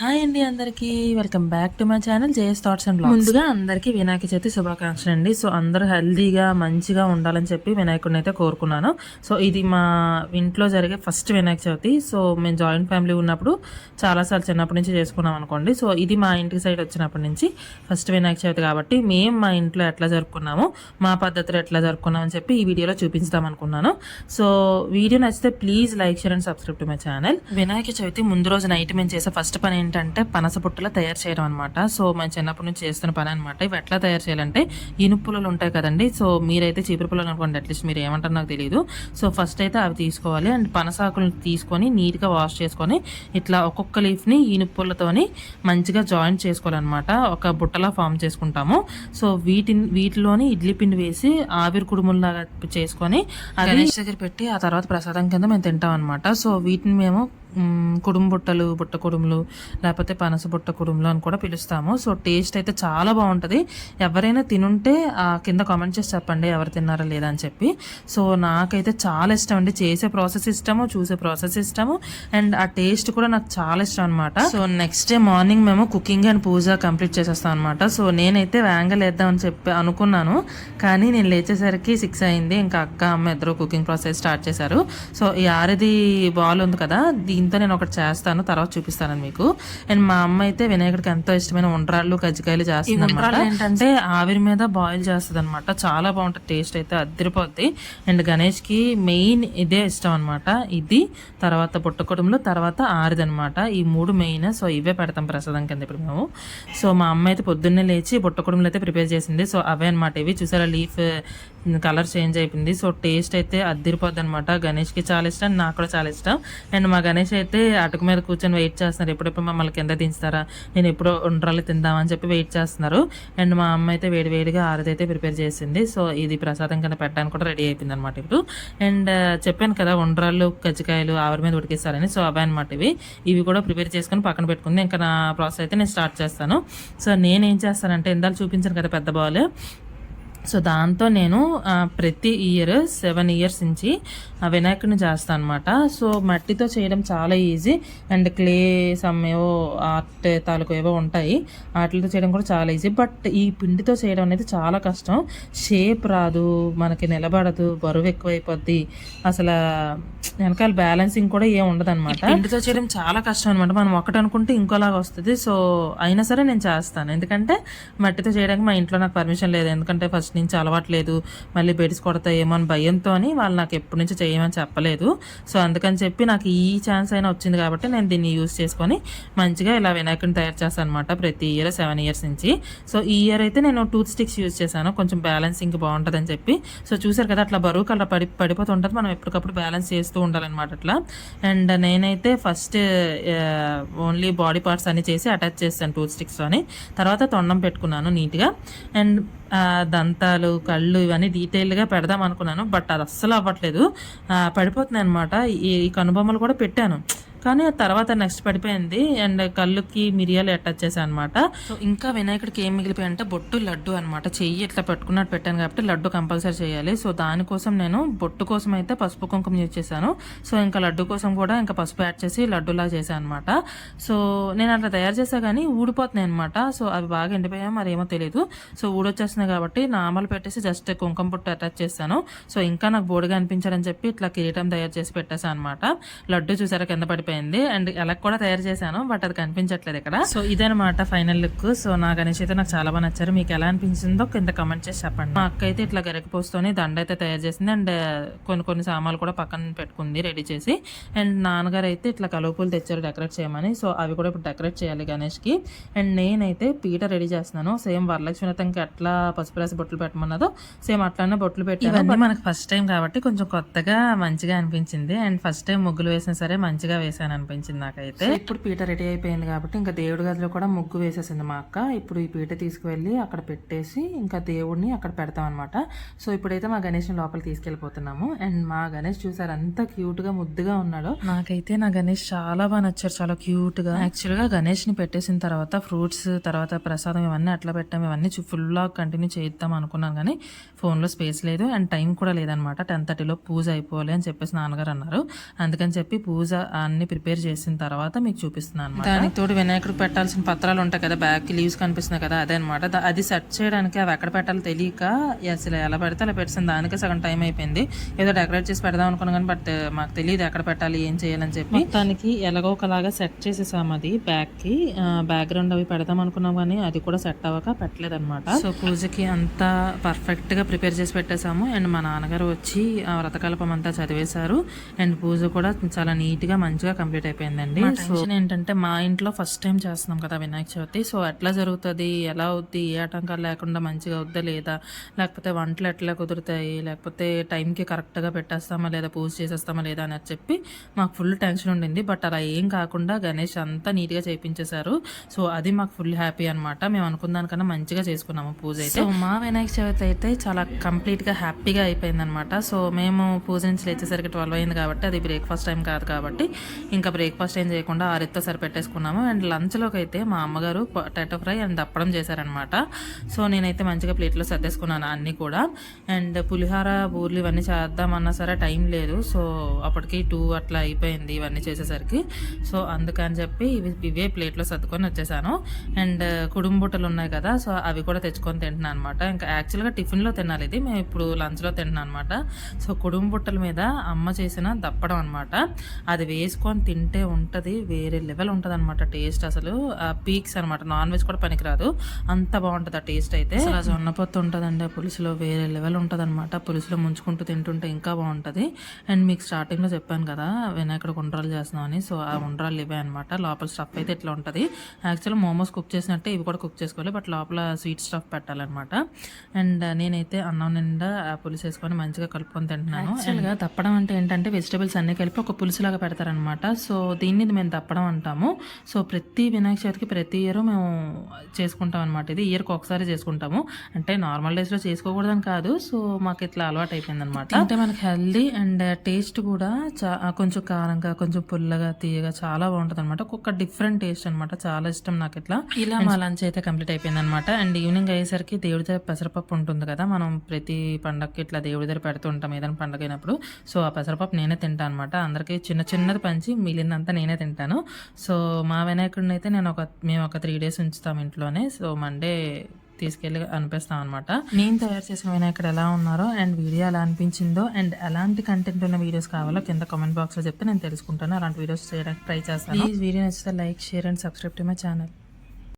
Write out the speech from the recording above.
Hi అండి అందరికీ. Welcome back to my channel JS thoughts and ముందుగా అందరికీ వినాయక చవితి శుభాకాంక్షలు అండి. సో అందరూ హెల్దీగా మంచిగా ఉండాలని చెప్పి వినాయకుడిని అయితే కోరుకున్నాను. సో ఇది మా ఇంట్లో జరిగే ఫస్ట్ వినాయక చవితి. సో మేము జాయింట్ ఫ్యామిలీ ఉన్నప్పుడు చాలాసార్లు చిన్నప్పటి నుంచి చేసుకున్నాం అనుకోండి. సో ఇది మా ఇంటి సైడ్ వచ్చినప్పటి నుంచి ఫస్ట్ వినాయక చవితి కాబట్టి మేము మా ఇంట్లో ఎట్లా జరుపుకున్నాము మా పద్ధతిలో ఎట్లా జరుపుకున్నాం అని చెప్పి ఈ వీడియోలో చూపించుదాం అనుకున్నాను. సో వీడియో నచ్చితే please like share and subscribe to my channel. Vinayaka Chavithi ముందు రోజు నైట్ మేము చేసే ఫస్ట్ పని ఏంటంటే పనస పుట్టలు తయారు చేయడం అనమాట సో మేము చిన్నప్పటి నుంచి చేస్తున్న పని అనమాట ఇవి ఎట్లా తయారు చేయాలంటే ఇనుపు పుల్లలు ఉంటాయి కదండి. సో మీరైతే చీపురు పుల్లలు అనుకోండి అట్లీస్ట్ మీరు ఏమంటారు నాకు తెలియదు సో ఫస్ట్ అయితే అవి తీసుకోవాలి. అండ్ పనసాకులను తీసుకొని నీట్గా వాష్ చేసుకొని ఇట్లా ఒక్కొక్క లీఫ్ని ఇనుపు పుల్లతోని మంచిగా జాయింట్ చేసుకోవాలన్నమాట. ఒక బుట్టలా ఫామ్ చేసుకుంటాము. సో వీటిని వీటిలోని ఇడ్లీ పిండి వేసి ఆవిరి కుడుముల్లాగా చేసుకొని అది గణేష్ దగ్గర పెట్టి ఆ తర్వాత ప్రసాదం కింద మేము తింటాం అనమాట సో వీటిని మేము కుడుం బుట్టలు బుట్ట కుడుములు లేకపోతే పనస బుట్ట కుడుములు అని కూడా పిలుస్తాము. సో టేస్ట్ అయితే చాలా బాగుంటుంది. ఎవరైనా తినుంటే ఆ కింద కామెంట్ చేసి చెప్పండి ఎవరు తిన్నారా లేదా అని చెప్పి. సో నాకైతే చాలా ఇష్టం అండి. చేసే ప్రాసెస్ ఇష్టము చూసే ప్రాసెస్ ఇష్టము. అండ్ ఆ టేస్ట్ కూడా నాకు చాలా ఇష్టం అనమాట సో నెక్స్ట్ డే మార్నింగ్ మేము కుకింగ్ అండ్ పూజ కంప్లీట్ చేసేస్తాం అనమాట సో నేనైతే వేంగల్ వేద్దామని చెప్పి అనుకున్నాను. కానీ నేను లేచేసరికి సిక్స్ అయింది. ఇంకా అక్క అమ్మ ఇద్దరు కుకింగ్ ప్రాసెస్ స్టార్ట్ చేశారు. సో ఈ ఆరది బాల్ ఉంది కదా దీంతో నేను ఒకటి చేస్తాను తర్వాత చూపిస్తాను మీకు. అండ్ మా అమ్మ అయితే వినాయకుడికి ఎంతో ఇష్టమైన ఉండ్రాళ్ళు కజ్జికాయలు చేస్తుంది అనమాట ఏంటంటే? ఆవిరి మీద బాయిల్ చేస్తుంది అనమాట చాలా బాగుంటుంది టేస్ట్ అయితే అద్దరిపోద్ది. అండ్ గణేష్కి మెయిన్ ఇదే ఇష్టం అనమాట ఇది తర్వాత పుట్టకుటుంలో తర్వాత ఆరిది అనమాట ఈ మూడు మెయిన్ సో ఇవే పెడతాం ప్రసాదం కింద ఇప్పుడు మేము. సో మా అమ్మ అయితే పొద్దున్నే లేచి బుట్టకుడుములు అయితే ప్రిపేర్ చేసింది. సో అవే అనమాట ఇవి చూసారా లీఫ్ కలర్ చేంజ్ అయిపోయింది. సో టేస్ట్ అయితే అద్దరిపోద్ది అనమాట గణేష్కి చాలా ఇష్టం నాకు కూడా చాలా ఇష్టం. అండ్ మా గణేష్ అయితే అటుకు మీద కూర్చొని వెయిట్ చేస్తున్నారు. ఎప్పుడెప్పుడు మమ్మల్ని కింద దించుతారా? నేను ఎప్పుడో ఉండ్రాలు తిందామని చెప్పి వెయిట్ చేస్తున్నారు. అండ్ మా అమ్మ అయితే వేడి వేడిగా ఆరదైతే ప్రిపేర్ చేసింది. సో ఇది ప్రసాదం కింద పెట్టడానికి కూడా రెడీ అయిపోయింది అనమాట ఇప్పుడు. అండ్ చెప్పాను కదా ఉండ్రాళ్ళు కజ్జికాయలు ఆవిరి మీద ఉడికిస్తారని. సో అవే అనమాట ఇవి. ఇవి కూడా ప్రిపేర్ చేసుకొని పక్కన పెట్టుకుంది. ఇంకా నా ప్రాసెస్ అయితే నేను స్టార్ట్ చేస్తాను. సో నేను ఏం చేస్తానంటే ఇందాక చూపించాను కదా పెద్ద బాల్ సో దాంతో నేను ప్రతి ఇయర్ సెవెన్ ఇయర్స్ నుంచి ఆ వినాయకుడిని చేస్తాను అనమాట సో మట్టితో చేయడం చాలా ఈజీ. అండ్ క్లే సమ్ ఏవో ఆర్ట్ తాలూకు ఏవో ఉంటాయి. వాటితో చేయడం కూడా చాలా ఈజీ. బట్ ఈ పిండితో చేయడం అనేది చాలా కష్టం. షేప్ రాదు మనకి నిలబడదు బరువు ఎక్కువైపోద్ది. అసలు వెనకాల బ్యాలెన్సింగ్ కూడా ఏం ఉండదు అనమాట పిండితో చేయడం చాలా కష్టం అనమాట మనం ఒకటి అనుకుంటే ఇంకోలాగా వస్తుంది. సో అయినా సరే నేను చేస్తాను. ఎందుకంటే మట్టితో చేయడానికి మా ఇంట్లో నాకు పర్మిషన్ లేదు. ఎందుకంటే ఫస్ట్ నుంచి అలవాటు లేదు మళ్ళీ బెడ్స్ కొడతాయేమో అని భయంతో వాళ్ళు నాకు ఎప్పటి నుంచి చేయమని చెప్పలేదు. సో అందుకని చెప్పి నాకు ఈ ఛాన్స్ అయినా వచ్చింది కాబట్టి నేను దీన్ని యూస్ చేసుకొని మంచిగా ఇలా వినాయకుని తయారు చేస్తాను అనమాట ప్రతి ఇయర్ సెవెన్ ఇయర్స్ నుంచి. సో ఈ ఇయర్ అయితే నేను టూత్ స్టిక్స్ యూస్ చేశాను. కొంచెం బ్యాలెన్సింగ్ బాగుంటుందని చెప్పి. సో చూసారు కదా అట్లా బరువు అలా పడి పడిపోతుంటుంది. మనం ఎప్పటికప్పుడు బ్యాలెన్స్ చేస్తూ ఉండాలన్నమాట అట్లా. అండ్ నేనైతే ఫస్ట్ ఓన్లీ బాడీ పార్ట్స్ అన్ని చేసి అటాచ్ చేస్తాను టూత్ స్టిక్స్తోని తర్వాత తొండం పెట్టుకున్నాను నీట్గా. అండ్ ఆ, దంతాలు కళ్ళు ఇవన్నీ డీటెయిల్గా పెడదాం అనుకున్నాను బట్ అది అస్సలు అవ్వట్లేదు. పడిపోతుంది పడిపోతున్నాయి అనమాట ఈ ఈ కనుబొమ్మలు కూడా పెట్టాను. కానీ ఆ తర్వాత నెక్స్ట్ పడిపోయింది. అండ్ కళ్ళుకి మిరియాలు అటాచ్ చేశాను అనమాట సో ఇంకా వినాయకుడికి ఏం మిగిలిపోయి అంటే బొట్టు లడ్డు అనమాట చెయ్యి ఇట్లా పెట్టుకున్నట్టు పెట్టాను కాబట్టి లడ్డు కంపల్సరీ చేయాలి. సో దానికోసం నేను బొట్టు కోసం అయితే పసుపు కుంకుమ యూజ్ చేశాను. సో ఇంకా లడ్డు కోసం కూడా ఇంకా పసుపు యాడ్ చేసి లడ్డులా చేశాను అనమాట సో నేను అట్లా తయారు చేసా కానీ ఊడిపోతున్నాయి అనమాట సో అవి బాగా ఎండిపోయా మరి ఏమో తెలియదు సో ఊడొచ్చేస్తున్నాయి కాబట్టి నామలు పెట్టేసి జస్ట్ కుంకుమ బొట్టు అటాచ్ చేస్తాను సో ఇంకా నాకు బోడిగా అనిపించాలని చెప్పి ఇట్లా కిరీటం తయారు చేసి పెట్టేశాను అనమాట లడ్డు చూసారా కింద పడిపోయి పడిపోయింది అండ్ ఎలా కూడా తయారు చేశాను బట్ అది కనిపించట్లేదు ఇక్కడ. సో ఇదనమాట ఫైనల్ లుక్. సో నా గణేష్ అయితే నాకు చాలా బాగా నచ్చారు. మీకు ఎలా అనిపించిందో కింద కమెంట్ చేసి చెప్పండి. మా అక్క అయితే ఇట్లా గరికపోస్తూనే దండ అయితే తయారు చేసింది. అండ్ కొన్ని కొన్ని సామాన్లు కూడా పక్కన పెట్టుకుంది రెడీ చేసి. అండ్ నాన్నగారు అయితే ఇట్లా కలుపులు తెచ్చారు డెకరేట్ చేయమని. సో అవి కూడా ఇప్పుడు డెకరేట్ చేయాలి గణేష్కి. అండ్ నేనైతే పీట రెడీ చేస్తున్నాను. సేమ్ వరలక్ష్మి వ్రతంకి ఎట్లా పసుపు రాసి బొట్లు పెట్టమన్నదో సేమ్ అట్లానే బొట్లు పెట్టాను. ఇవన్నీ మనకు ఫస్ట్ టైం కాబట్టి కొంచెం కొత్తగా మంచిగా అనిపించింది. అండ్ ఫస్ట్ టైం ముగ్గులు వేసినా సరే మంచిగా వేసాను అనిపించింది నాకైతే. ఇప్పుడు పీట రెడీ అయిపోయింది కాబట్టి ఇంకా దేవుడి గదిలో కూడా ముగ్గు వేసేసింది మా అక్క. ఇప్పుడు ఈ పీట తీసుకువెళ్ళి అక్కడ పెట్టేసి ఇంకా దేవుడిని అక్కడ పెడతాం అనమాట సో ఇప్పుడైతే మా గణేష్ లోపల తీసుకెళ్ళిపోతున్నాము. అండ్ మా గణేష్ చూసారు అంత క్యూట్గా ముద్దుగా ఉన్నాడు. నాకైతే నా గణేష్ చాలా బాగా నచ్చారు చాలా క్యూట్గా యాక్చువల్గా గణేష్ని పెట్టేసిన తర్వాత ఫ్రూట్స్ తర్వాత ప్రసాదం ఇవన్నీ అట్లా పెట్టాం ఇవన్నీ ఫుల్గా కంటిన్యూ చేద్దాం అనుకున్నాను కానీ ఫోన్లో స్పేస్ లేదు అండ్ టైం కూడా లేదనమాట టెన్ థర్టీలో పూజ అయిపోవాలి అని చెప్పేసి నాన్నగారు అన్నారు. అందుకని చెప్పి పూజ అన్ని ప్రిపేర్ చేసిన తర్వాత మీకు చూపిస్తున్నాను అనమాట దానికి తోడు వినాయకుడికి పెట్టాల్సిన పత్రాలు ఉంటాయి కదా బ్యాక్ లీవ్స్ కనిపిస్తున్నాయి కదా అదే అనమాట అది సెట్ చేయడానికి అవి ఎక్కడ పెట్టాలో తెలియక అసలు ఎలా పెడితే అలా పెట్టేసింది దానికి సగం టైం అయిపోయింది. ఏదో డెకరేట్ చేసి పెడదాం అనుకున్నాను కానీ బట్ మాకు తెలియదు ఎక్కడ పెట్టాలి ఏం చేయాలని చెప్పి. మొత్తానికి ఎలాగో ఒకలాగా సెట్ చేసేసాం అది బ్యాక్కి. బ్యాక్గ్రౌండ్ అవి పెడదాం అనుకున్నాం కానీ అది కూడా సెట్ అవ్వక పెట్టలేదు అనమాట సో పూజకి అంతా పర్ఫెక్ట్గా ప్రిపేర్ చేసి పెట్టేశాము. అండ్ మా నాన్నగారు వచ్చి వ్రతకల్పం అంతా చదివేశారు. అండ్ పూజ కూడా చాలా నీట్గా మంచిగా కంప్లీట్ అయిపోయిందండి. సో ఏంటంటే మా ఇంట్లో ఫస్ట్ టైం చేస్తున్నాం కదా వినాయక చవితి. సో ఎట్లా జరుగుతుంది? ఎలా అవుద్ది? ఏ ఆటంకాలు లేకుండా మంచిగా అవుద్దా లేదా? లేకపోతే వంటలు ఎట్లా కుదురుతాయి? లేకపోతే టైంకి కరెక్ట్గా పెట్టేస్తామా లేదా? పూజ చేసేస్తామా లేదా అని చెప్పి మాకు ఫుల్ టెన్షన్ ఉండింది. బట్ అలా ఏం కాకుండా గణేష్ అంతా నీట్గా చేయించేశారు సో అది మాకు ఫుల్ హ్యాపీ అనమాట మేము అనుకున్న దానికన్నా మంచిగా చేసుకున్నాము పూజ అయితే. సో మా వినాయక చవితి అయితే చాలా కంప్లీట్గా హ్యాపీగా అయిపోయింది అనమాట సో మేము పూజ నుంచి లేచేసరికి ట్వెల్వ్ అయింది కాబట్టి అది బ్రేక్ఫాస్ట్ టైం కాదు కాబట్టి ఇంకా బ్రేక్ఫాస్ట్ ఏం చేయకుండా ఆరితో సరిపెట్టేసుకున్నాము. అండ్ లంచ్లోకి అయితే మా అమ్మగారు పొటాటో ఫ్రై అండ్ దప్పడం చేశారనమాట సో నేనైతే మంచిగా ప్లేట్లో సర్దేసుకున్నాను అన్నీ కూడా. అండ్ పులిహార బూర్లు ఇవన్నీ చేద్దామన్నా సరే టైం లేదు. సో అప్పటికి టూ అట్లా అయిపోయింది ఇవన్నీ చేసేసరికి. సో అందుకని చెప్పి ఇవి ఇవే ప్లేట్లో సర్దుకొని వచ్చేసాను. అండ్ కుడుంబుట్టలు ఉన్నాయి కదా సో అవి కూడా తెచ్చుకొని తింటున్నాను అనమాట ఇంకా యాక్చువల్గా టిఫిన్లో తినాలి ఇది. మేము ఇప్పుడు లంచ్లో తింటున్నాను అనమాట సో కుడుంబుట్టల మీద అమ్మ చేసిన దప్పడం అనమాట అది వేసుకొని తింటే ఉంటుంది వేరే లెవెల్ ఉంటుంది అనమాట టేస్ట్ అసలు. పీక్స్ అనమాట నాన్ వెజ్ కూడా పనికిరాదు. అంత బాగుంటుంది ఆ టేస్ట్ అయితే. అసలు ఆ జొన్న పొత్తు ఉంటుందండి ఆ పులుసులో వేరే లెవెల్ ఉంటుంది అనమాట పులుసులో ముంచుకుంటూ తింటుంటే ఇంకా బాగుంటుంది. అండ్ మీకు స్టార్టింగ్లో చెప్పాను కదా వినాయకుడు ఉండ్రాలు చేస్తున్నామని. సో ఆ ఉండ్రాలు ఇవే అనమాట లోపల స్టఫ్ అయితే ఇట్లా ఉంటుంది. యాక్చువల్ మోమోస్ కుక్ చేసినట్టే ఇవి కూడా కుక్ చేసుకోవాలి. బట్ లోపల స్వీట్ స్టఫ్ పెట్టాలన్నమాట. అండ్ నేనైతే అన్నం నిండా ఆ పులుసు వేసుకొని మంచిగా కలుపుకొని తింటున్నాను. యాక్చువల్గా తప్పడం అంటే ఏంటంటే వెజిటబుల్స్ అన్ని కలిపి ఒక పులుసులాగా పెడతారనమాట సో దీన్ని మేము తప్పడం అంటాము. సో ప్రతి వినాయక చవితికి ప్రతి ఇయర్ మేము చేసుకుంటాం అనమాట ఇది ఇయర్కి ఒకసారి చేసుకుంటాము. అంటే నార్మల్ డేస్లో చేసుకోకూడదని కాదు. సో మాకు ఇట్లా అలవాటు అయిపోయింది అనమాట అంటే మనకి హెల్దీ అండ్ టేస్ట్ కూడా చా కొంచెం కారంగా కొంచెం పుల్లగా తీయగా చాలా బాగుంటుంది అనమాట ఒక్కొక్క డిఫరెంట్ టేస్ట్ అనమాట చాలా ఇష్టం నాకు ఇట్లా. ఇలా మా లంచ్ అయితే కంప్లీట్ అయిపోయింది అనమాట అండ్ ఈవినింగ్ అయ్యేసరికి దేవుడి దగ్గర పెసరపప్పు ఉంటుంది కదా. మనం ప్రతి పండగకి ఇట్లా దేవుడి దగ్గర పెడుతుంటాం ఏదైనా పండగ అయినప్పుడు. సో ఆ పెసరపప్పు నేనే తింటాను అనమాట అందరికీ చిన్న చిన్నది పంచి మిగిలినంతా నేనే తింటాను. సో మా వినాయకుడిని అయితే నేను ఒక మేము ఒక త్రీ డేస్ ఉంచుతాం ఇంట్లోనే. సో మండే తీసుకెళ్ళి అనిపిస్తాం అనమాట నేను తయారు చేసిన వినాయకుడు ఎలా ఉన్నారో అండ్ వీడియో ఎలా అనిపించిందో అండ్ ఎలాంటి కంటెంట్ ఉన్న వీడియోస్ కావాలో కింద కామెంట్ బాక్స్లో చెప్తే నేను తెలుసుకుంటాను. అలాంటి వీడియోస్ చేయడానికి ట్రై చేస్తాను. ఈ వీడియో నచ్చితే like share and subscribe to my channel